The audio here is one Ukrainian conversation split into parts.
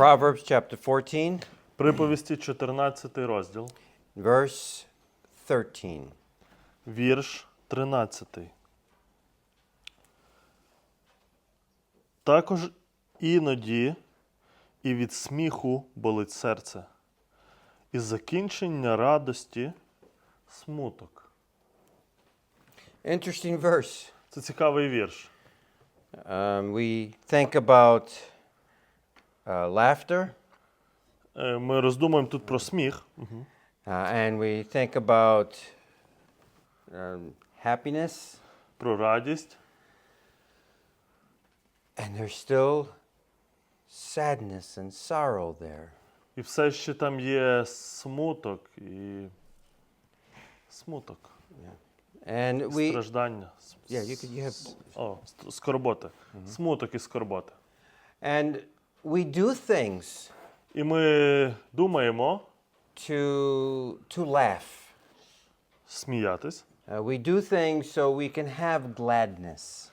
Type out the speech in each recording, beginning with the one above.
Proverbs chapter 14, Приповісті 14 розділ, verse 13. вірш 13. Також іноді і від сміху болить серце, і закінчення радості смуток. Interesting verse. Це цікавий вірш. Um, we think about uh, laughter Е, Ми роздумуємо тут про сміх, uh, and we think about um, happiness, про радість, and there's still sadness and sorrow there. і все ще там є смуток і смуток, And we, страждання. с- yeah, you could, you have, О, ст- скорботи. Смуток і скорботи. and we do things І ми думаємо to to laugh. сміятись. Uh, we do things so we can have gladness.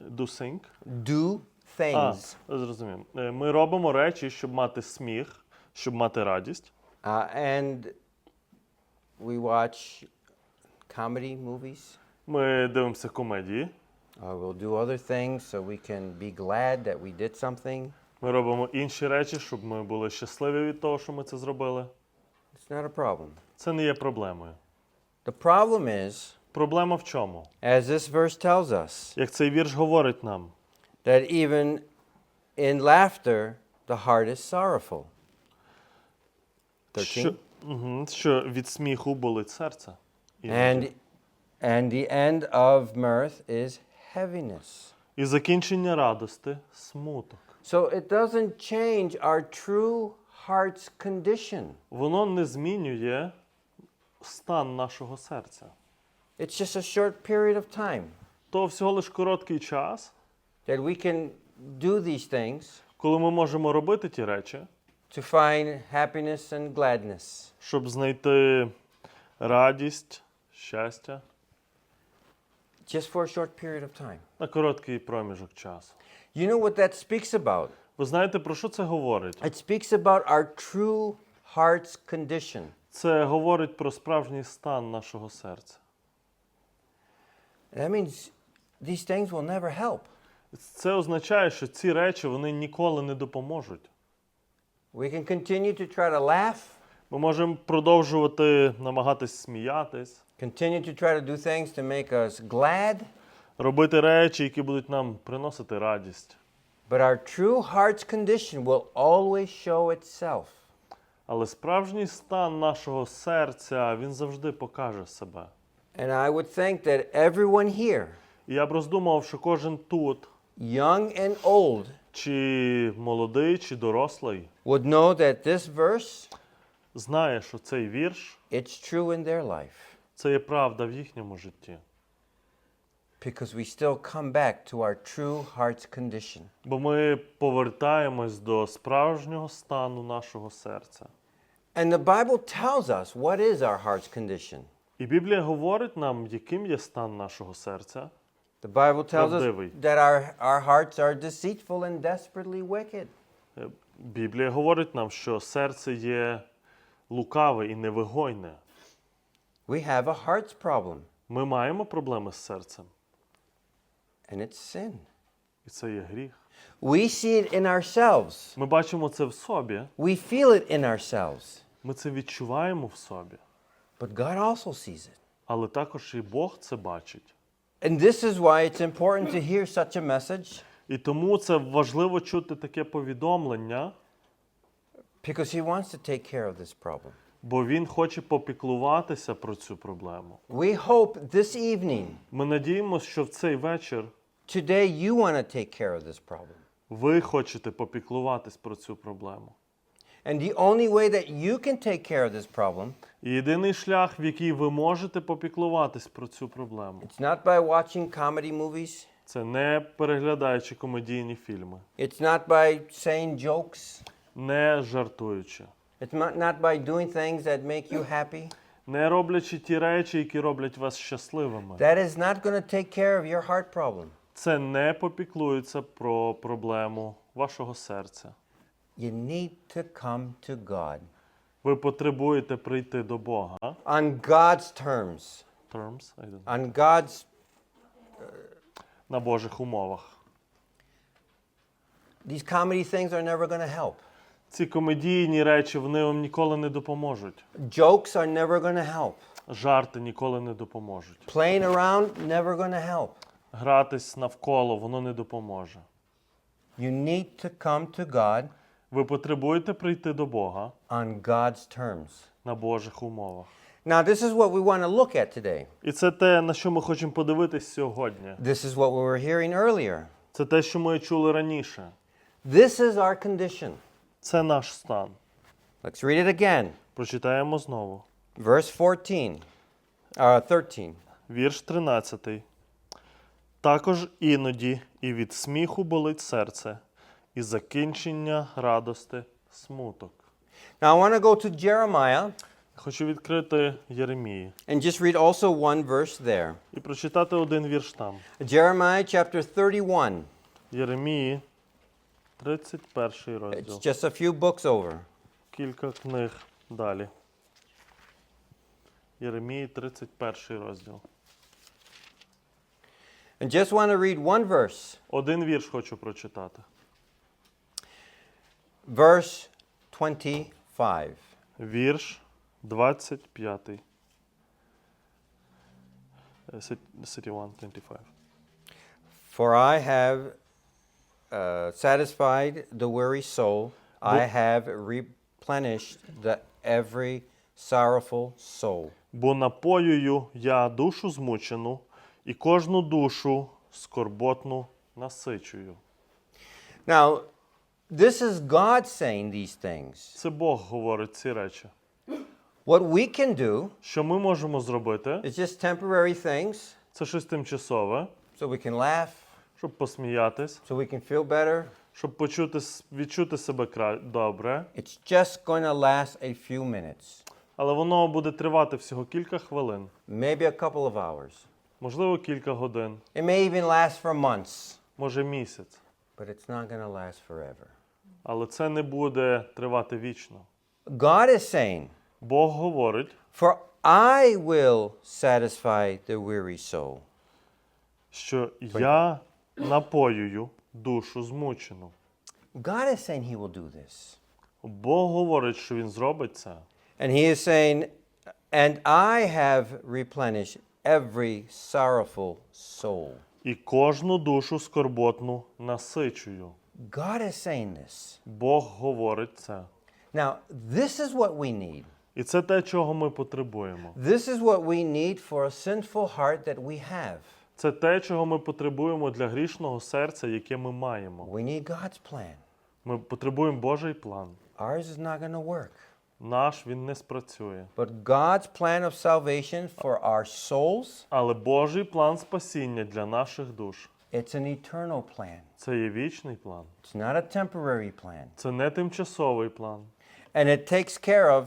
Do think. Do А, things. зрозумів. Е, Ми робимо речі, щоб мати сміх, щоб мати радість. Uh, and we watch comedy movies. Ми дивимося комедії. Uh, we'll do other things so we can be glad that we did something. Ми робимо інші речі, щоб ми були щасливі від того, що ми це зробили. It's not a problem. Це не є проблемою. The problem is, Проблема в чому? as this verse tells us, Як цей вірш говорить нам, that even in laughter, the heart is sorrowful. 13. що, Мгм, що від сміху болить серце. And, and the end of mirth is heaviness. І закінчення радости смуток. So it doesn't change our true heart's condition. Воно не змінює стан нашого серця. It's just a short period of time То всього лиш короткий час, that we can do these things коли ми можемо робити ті речі, to find happiness and gladness. щоб знайти радість, щастя Just for a short period of time. на короткий проміжок часу. You know what that speaks about? Ви знаєте, про що це говорить? It speaks about our true heart's condition. Це говорить про справжній стан нашого серця. That means these things will never help. Це означає, що ці речі вони ніколи не допоможуть. We can continue to try to laugh, Ми можемо продовжувати намагатись сміятись, continue to try to do things to make us glad, Робити речі, які будуть нам приносити радість. but our true heart's condition will always show itself. Але справжній стан нашого серця він завжди покаже себе. And I would think that everyone here, І я б роздумав, що кожен тут, young and old, чи молодий, чи дорослий, would know that this verse, знає, що цей вірш it's true in their life. це є правда в їхньому житті. Because we still come back to our true heart's condition. Бо ми повертаємось до справжнього стану нашого серця. And the Bible tells us what is our heart's condition. І Біблія говорить нам, яким є стан нашого серця. The Bible tells us Правдивий. that our, our hearts are deceitful and desperately wicked. Е, Біблія говорить нам, що серце є лукаве і невигойне. We have a heart's problem, Ми маємо проблеми з серцем, and it's sin. і це є гріх. We see it in ourselves. Ми бачимо це в собі, We feel it in ourselves. ми це відчуваємо в собі, But God also sees it. але також і Бог це бачить. And this is why it's important to hear such a message І тому це важливо чути таке повідомлення, because He wants to take care of this problem. Бо Він хоче попіклуватися про цю проблему. We hope this evening, Ми надіємося, що в цей вечір today, you want to take care of this problem. ви хочете попіклуватись про цю проблему. And the only way that you can take care of this problem, І єдиний шлях, в який ви можете попіклуватись про цю проблему, it's not by watching comedy movies. це не переглядаючи комедійні фільми, It's not by saying jokes. не жартуючи, It's not, not by doing things that make you happy. не роблячи ті речі, які роблять вас щасливими. That is not going to take care of your heart problem. Це не попіклується про проблему вашого серця. you need to come to God Ви потребуєте прийти до Бога. on God's terms, Terms, I don't know. on God's. на Божих умовах. These comedy things are never going to help. Ці комедійні речі вони вам ніколи не допоможуть. Jokes are never to help. Жарти ніколи не допоможуть. Playing around never to help. Гратись навколо воно не допоможе. You need to come to God Ви потребуєте прийти до Бога on God's terms. на Божих умовах. Now, this is what we want to look at today. І це те, на що ми хочемо подивитись сьогодні. This is what we were hearing earlier. Це те, що ми чули раніше. This is our condition. Це наш стан. Let's read it again. Прочитаємо знову. Verse 14, uh, 13. Вірш 13. Також іноді і від сміху болить серце, і закінчення радости смуток. Now, I want to go to Jeremiah Хочу відкрити Єремії and just read also one verse there. і прочитати один вірш там. Jeremiah chapter 31. Єремії, 31 It's розділ. just a few books over. Кілька книг далі. Єремії, 31 розділ. And just want to read one verse. Один вірш хочу прочитати. Verse 25. Вірш 25. Е, сит- 31, 25. For I have uh, satisfied the weary soul, I have replenished the every sorrowful soul. Бо напоюю я душу змучену, і кожну душу скорботну насичую. Now, this is God saying these things. Це Бог говорить ці речі. What we can do Що ми можемо зробити? is just temporary things Це щось тимчасове, so we can laugh, щоб посміятись, so we can feel better. щоб почути, відчути себе кра... добре. It's just to last a few minutes, Але воно буде тривати всього кілька хвилин, maybe a couple of hours. можливо, кілька годин, It may even last for months, може місяць. but it's not to last forever. Але це не буде тривати вічно. God is saying, Бог говорить, For I will satisfy the weary soul. що я напоюю душу змучену. God is saying He will do this. Бог говорить, що він зробить це. And He is saying, And I have replenished every sorrowful soul. І кожну душу скорботну насичую. God is saying this. Бог говорить це. Now, this is what we need. І це те, чого ми потребуємо. This is what we need for a sinful heart that we have. Це те, чого ми потребуємо для грішного серця, яке ми маємо. We need God's plan. Ми потребуємо Божий план. Ours is not going to work. Наш він не спрацює. But God's plan of salvation for our souls, Але Божий план спасіння для наших душ it's an eternal plan. це є вічний план. It's not a temporary plan. Це не тимчасовий план. And it takes care of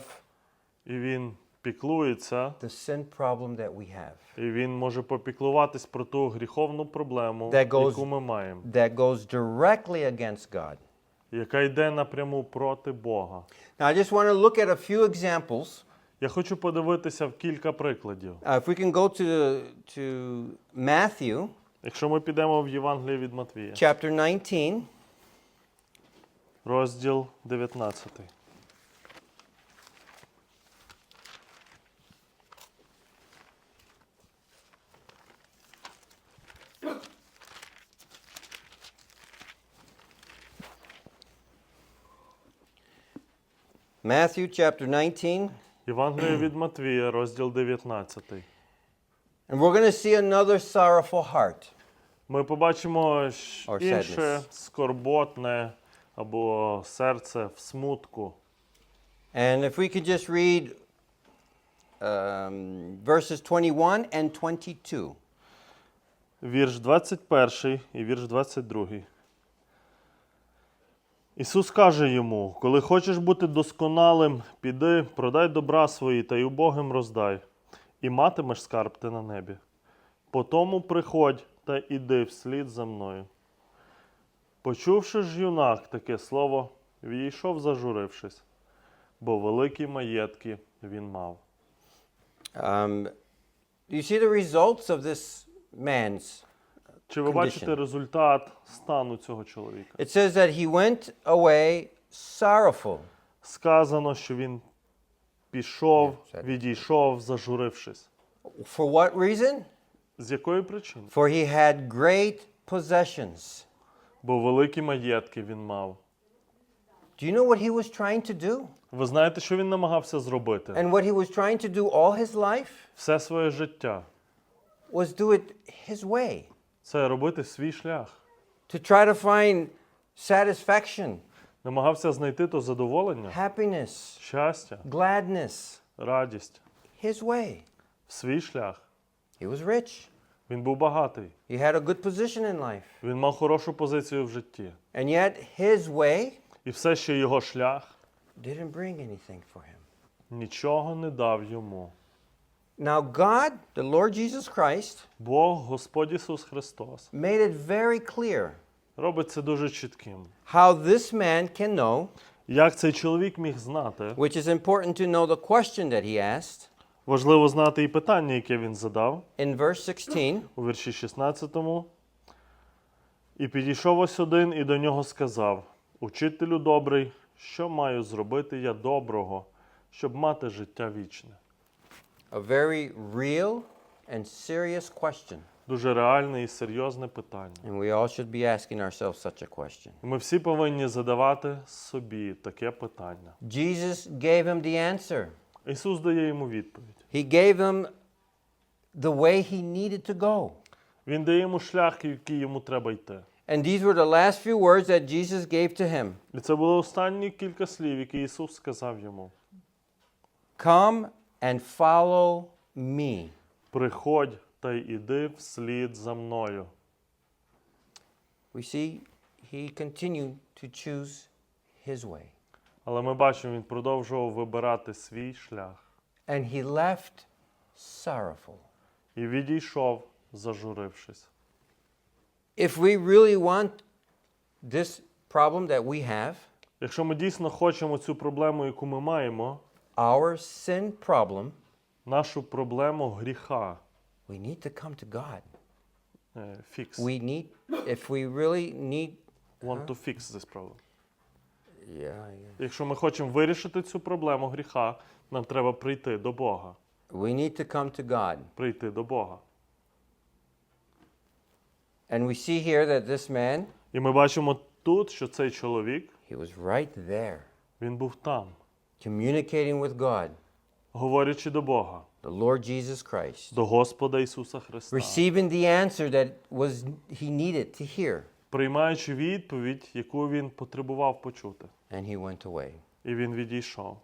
І він піклується, the sin problem that we have і він може попіклуватись про ту гріховну проблему, That goes- яку ми маємо, that goes directly against God. яка йде напряму проти Бога. Now, I just want to look at a few examples. Я хочу подивитися в кілька прикладів. Uh, if we can go to, to Matthew Якщо ми підемо в Євангеліє від Матвія, chapter 19, розділ 19. Matthew chapter 19, Євангеліє від Матвія, розділ 19. and we're going to see another sorrowful heart. Ми побачимо щ- Or інше sadness. скорботне або серце в смутку. And if we could just read um, verses 21 and 22. Вірш 21 і вірш 22. Ісус каже йому: Коли хочеш бути досконалим, піди, продай добра свої та й убогим роздай, і матимеш скарб ти на небі. Потому приходь та іди вслід за мною. Почувши ж юнак таке слово, Відійшов, зажурившись, бо великі маєтки він мав. Um, you see the results of this man's. Чи ви Condition. бачите результат стану цього чоловіка? It says that he went away sorrowful. Сказано, що він пішов, Yeah, that- відійшов, зажурившись. For what reason? З якої причини? For he had great possessions. Бо великі маєтки він мав. Do you know what he was trying to do? Ви знаєте, що він намагався зробити? And what he was trying to do all his life Все своє життя was do it his way. Це робити свій шлях. To try to find satisfaction, Намагався знайти то задоволення, happiness, щастя, gladness, радість his way. в свій шлях. He was rich. Він був багатий. He had a good position in life. Він мав хорошу позицію в житті. And yet his way І все, що його шлях, didn't bring anything for him. нічого не дав йому. Now, God, the Lord Jesus Christ, Бог, Господь Ісус Христос, made it very clear робить це дуже чітким. how this man can know, Як цей чоловік міг знати? which is important to know the question that he asked Важливо знати і питання, яке він задав in verse 16. у вірші 16. І підійшов ось один і до нього сказав: Учителю добрий, що маю зробити я доброго, щоб мати життя вічне? A very real and serious question. Дуже реальне і серйозне питання. And we all should be asking ourselves such a question. І Ми всі повинні задавати собі таке питання. Jesus gave him the answer. Ісус дає йому відповідь. He gave him the way he needed to go. Він дає йому шлях, який йому треба йти. And these were the last few words that Jesus gave to him І це були останні кілька слів, які Ісус сказав йому: Come and follow me. Приходь та й іди вслід за мною. We see he continued to choose his way. Але ми бачимо, він продовжував вибирати свій шлях And he left sorrowful. і відійшов, зажурившись. If we really want this problem that we have, Якщо ми дійсно хочемо цю проблему, яку ми маємо, our sin problem, нашу проблему гріха, we need to come to God. е, fix. We need, if we really need, want to fix this problem. yeah, yeah. Якщо ми хочемо вирішити цю проблему гріха, нам треба прийти до Бога. we need to come to God. Прийти до Бога. And we see here that this man, І ми бачимо тут, що цей чоловік, he was right there, він був там, communicating with God, говорячи до Бога, the Lord Jesus Christ, до Господа Ісуса Христа, receiving the answer that was he needed to hear, приймаючи відповідь, яку він потребував почути. and he went away. І він відійшов.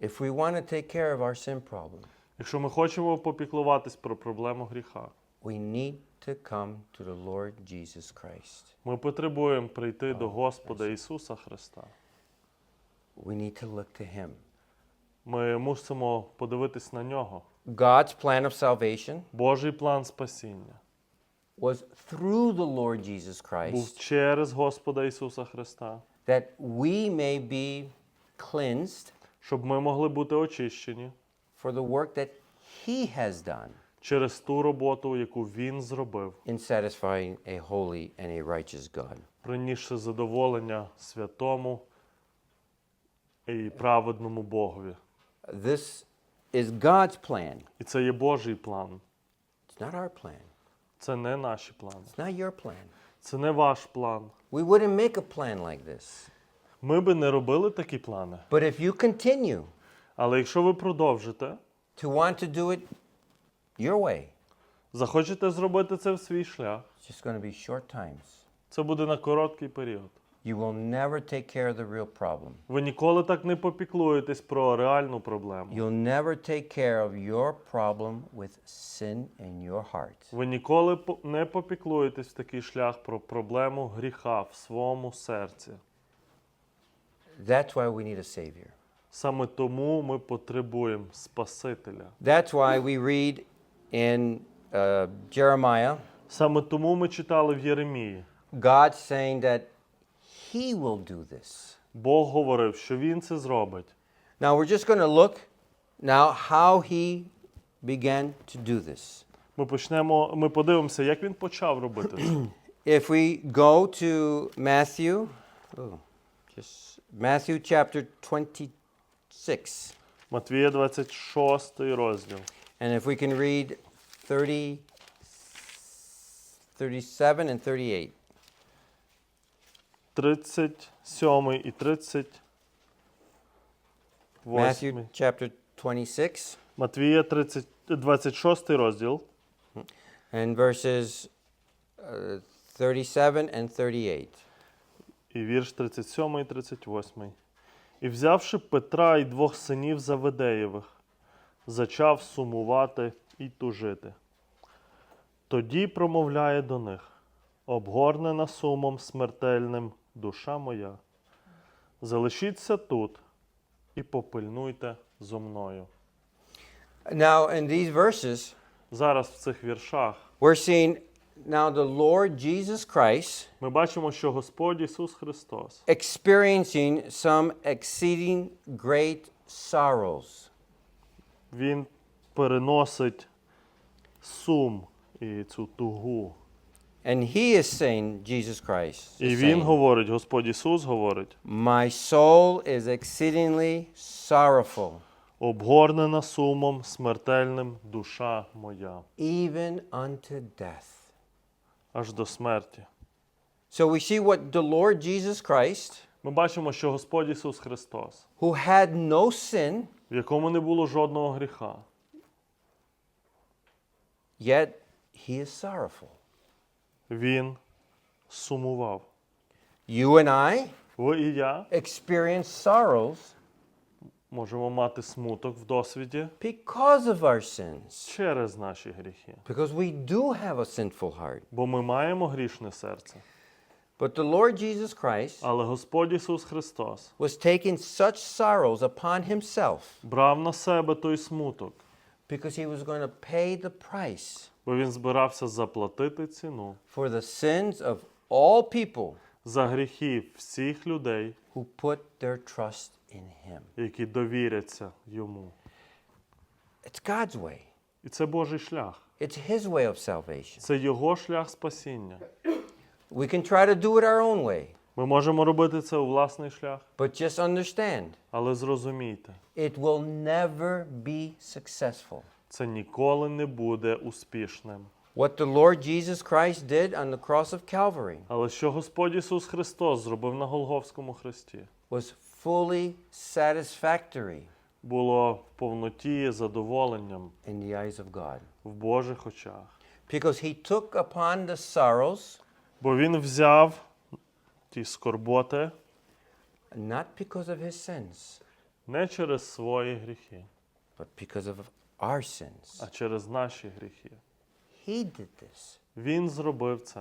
If we want to take care of our sin problem, Якщо ми хочемо попіклуватись про проблему гріха, we need to come to the Lord Jesus Christ. ми потребуємо прийти до Господа Ісуса Христа. We need to look to him. Ми мусимо подивитись на нього. God's plan of salvation Божий план спасіння was through the Lord Jesus був Christ через Господа Ісуса Христа, that we may be cleansed щоб ми могли бути очищені for the work that he has done через ту роботу, яку Він зробив, in satisfying a holy and a righteous God. принісши задоволення святому і праведному Богові. This is God's plan. І це є Божий план. It's not our plan. Це не наші плани. It's not your plan. Це не ваш план. We wouldn't make a plan like this. Ми би не робили такі плани. But if you continue Але якщо ви продовжите, to want to do it your way, захочете зробити це в свій шлях, it's just going to be short times. це буде на короткий період. You will never take care of the real problem. Ви ніколи так не попіклуєтесь про реальну проблему. You'll never take care of your problem with sin in your heart. Ви ніколи по- не попіклуєтесь в такий шлях про проблему гріха в своєму серці. That's why we need a Savior. Саме тому ми потребуємо Спасителя. That's why we read in uh, Jeremiah Саме тому ми читали в Єремії, God saying that He will do this. Бог говорив, що Він це зробить. Now we're just going to look now how he began to do this. Ми почнемо, ми подивимося, як він почав робити це. If we go to Matthew, oh, just Matthew chapter 26, Матвія 26 розділ. and if we can read 30, 37 and 38. 37 і 38. Matthew chapter 26 Матвія 30, 26 розділ, and verses uh, 37 and 38. і вірш 37 і 38. І взявши Петра і двох синів Заведеєвих, зачав сумувати і тужити. Тоді промовляє до них: обгорнена сумом смертельним душа моя. Залишіться тут і попильнуйте зо мною. Now, in these verses, Зараз в цих віршах we're seeing now the Lord Jesus Christ ми бачимо, що Господь Ісус Христос experiencing some exceeding great sorrows. Він переносить сум і цю тугу. And he is saying, Jesus Christ, І Він говорить, Господь Ісус говорить, My soul is exceedingly sorrowful, обгорнена сумом смертельним душа моя, even unto death. аж до смерті. So we see what the Lord Jesus Christ, Ми бачимо, що Господь Ісус Христос, who had no sin, в якому не було жодного гріха, yet he is sorrowful. Він сумував. You and I Ви і я experience sorrows можемо мати смуток в досвіді because of our sins, через наші гріхи, because we do have a sinful heart. бо ми маємо грішне серце. But the Lord Jesus Christ Але Господь Ісус Христос was taking such sorrows upon himself брав на себе той смуток, because he was going to pay the price бо він збирався заплатити ціну for the sins of all people за гріхи всіх людей, who put their trust in him. які довіряться йому. It's God's way. І це Божий шлях. It's his way of salvation. Це його шлях спасіння. We can try to do it our own way, Ми можемо робити це у власний шлях, but just understand але зрозумійте, it will never be successful. Це ніколи не буде успішним. What the Lord Jesus Christ did on the cross of Calvary Але що Господь Ісус Христос зробив на Голговському хресті, was fully satisfactory було в повноті задоволенням in the eyes of God в Божих очах. because he took upon the sorrows Бо Він взяв ті скорботи not because of his sins, не через свої гріхи, but because of our sins. а через наші гріхи. He did this Він зробив це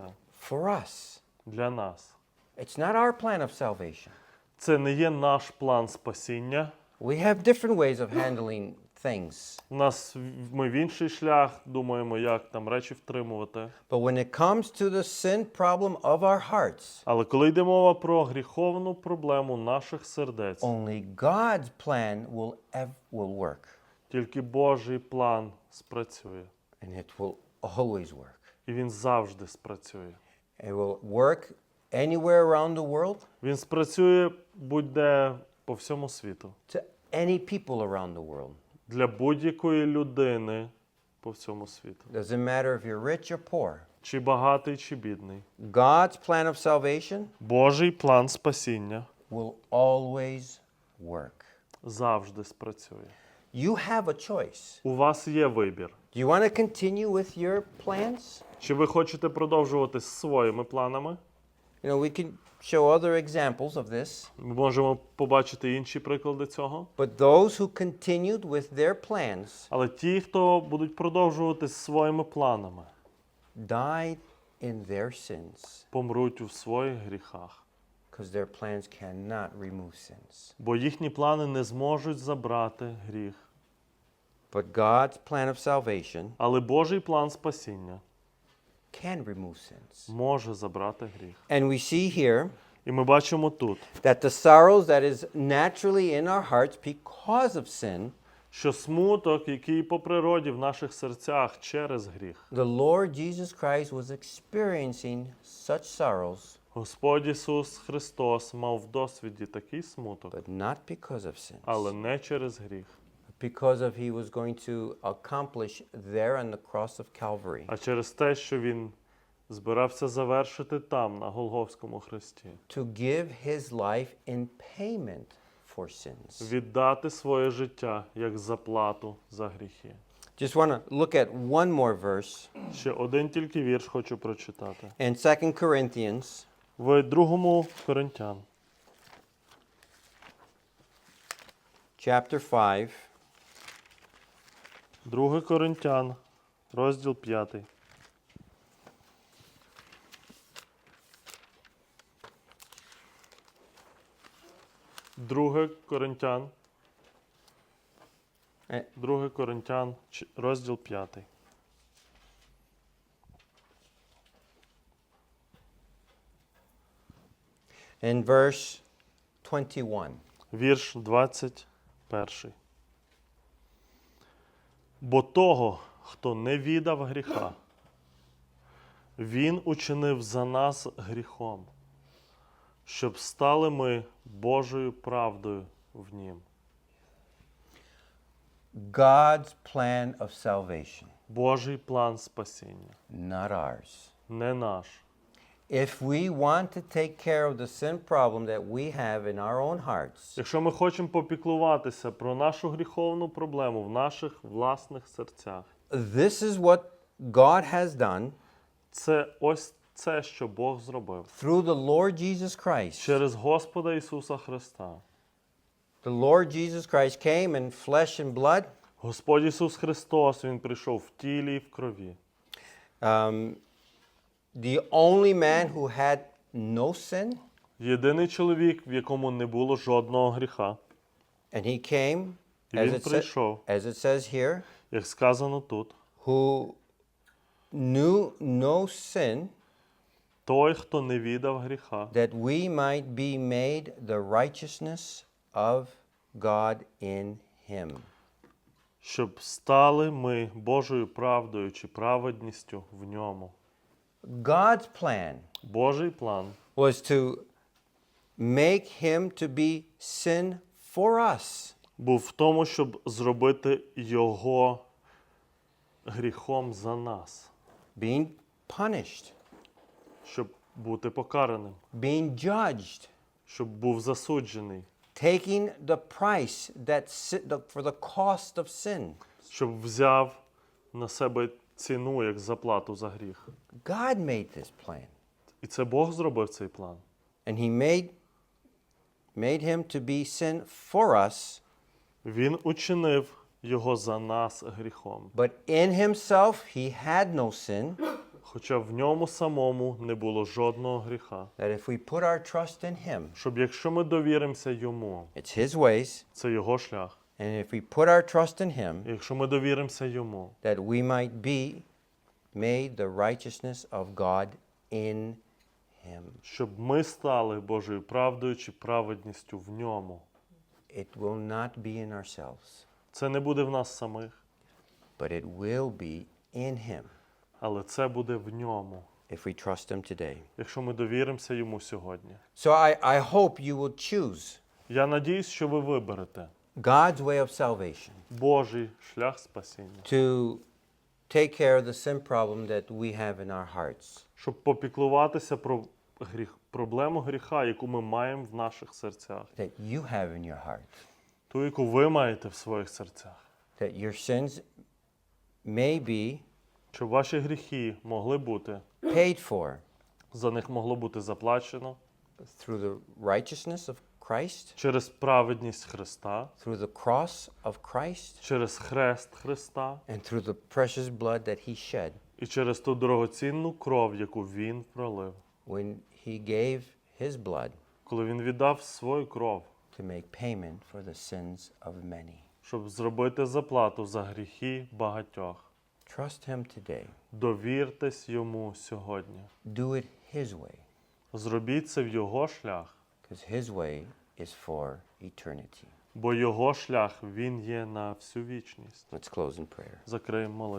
for us. для нас. It's not our plan of salvation. Це не є наш план спасіння. We have different ways of handling things. У нас в- ми в інший шлях думаємо, як там речі втримувати. But when it comes to the sin problem of our hearts, Але коли йде мова про гріховну проблему наших сердець, only God's plan will, ev- will work. Тільки Божий план спрацює. And it will always work. І він завжди спрацює. It will work anywhere around the world Він спрацює будь-де по всьому світу. to any people around the world. Для будь-якої людини по всьому світу. Doesn't matter if you're rich or poor. Чи багатий, чи бідний. God's plan of salvation Божий план спасіння will always work. завжди спрацює. You have a choice. У вас є вибір. Do you want to continue with your plans? Чи ви хочете продовжувати з своїми планами? You know, we can show other examples of this, Ми можемо побачити інші приклади цього. but those who continued with their plans Але ті, хто будуть продовжувати з своїми планами, died in their sins помруть у своїх гріхах, because their plans cannot remove sins. бо їхні плани не зможуть забрати гріх. But God's plan of salvation Але Божий план спасіння can remove sins. може забрати гріх. And we see here І ми бачимо тут, that the sorrows that is naturally in our hearts because of sin, що смуток, який по природі в наших серцях через гріх, the Lord Jesus Christ was experiencing such sorrows, Господь Ісус Христос мав в досвіді такий смуток, but not because of sin, але не через гріх, because of he was going to accomplish there on the cross of Calvary. а через те, що Він збирався завершити там, на Голговському хресті, to give his life in payment for sins. віддати своє життя як заплату за гріхи. Just want to look at one more verse Ще один тільки вірш хочу прочитати. in 2 Corinthians В другому Коринтян, chapter 5 2 Коринтян, розділ 5. Друге Коринтян, Е. Друге Коринтян, ч- розділ 5. In verse 21. Вірш 21. Бо того, хто не віддав гріха, він учинив за нас гріхом, щоб стали ми Божою правдою в нім. God's plan of salvation, Божий план спасіння, not ours. не наш. If we want to take care of the sin problem that we have in our own hearts, Якщо ми хочемо попіклуватися про нашу гріховну проблему в наших власних серцях, this is what God has done це ось це, що Бог зробив through the Lord Jesus Christ. через Господа Ісуса Христа. The Lord Jesus Christ came in flesh and blood. Господь Ісус Христос, Він прийшов в тілі і в крові. Um, the only man who had no sin, Єдиний чоловік, в якому не було жодного гріха. and he came, І as він it, sa- прийшов, as it says here, як сказано тут, who knew no sin, той, хто не віддав гріха, that we might be made the righteousness of God in him. щоб стали ми Божою правдою чи праведністю в ньому. God's plan Божий план was to make him to be sin for us. був в тому, щоб зробити його гріхом за нас, being punished, щоб бути покараним, being judged, щоб був засуджений, taking the price that si- the, for the cost of sin. щоб взяв на себе ціну як заплату за гріх. God made this plan, І це Бог зробив цей план. and He made made him to be sin for us, Він учинив його за нас гріхом, but in Himself He had no sin. хоча в ньому самому не було жодного гріха. That if we put our trust in Him, Щоб якщо ми довіримося йому, it's His ways, це його шлях. And if we put our trust in Him, Якщо ми довіримося йому, that we might be made the righteousness of God in Him. щоб ми стали Божою правдою чи праведністю в ньому. It will not be in ourselves. Це не буде в нас самих, but it will be in Him але це буде в ньому, if we trust Him today. якщо ми довіримося йому сьогодні. So I, I hope you will choose Я надіюсь, що ви виберете God's way of salvation. Божий шлях спасіння, to take care of the sin problem that we have in our hearts. щоб попіклуватися про гріх, проблему гріха, яку ми маємо в наших серцях, That you have in your heart. ту, яку ви маєте в своїх серцях, That your sins may be щоб ваші гріхи могли бути, paid for за них могло бути заплачено. through the righteousness of Christ, через праведність Христа, through the cross of Christ, через хрест Христа and through the precious blood that He shed і через ту дорогоцінну кров, яку Він пролив, when He gave His blood коли Він віддав свою кров, to make payment for the sins of many. щоб зробити заплату за гріхи багатьох. Trust Him today. Довіртесь йому сьогодні. Do it His way. Зробіть це в його шлях, because his way is for eternity. бо його шлях він є на всю вічність. Let's close in prayer. Закриємо молитву.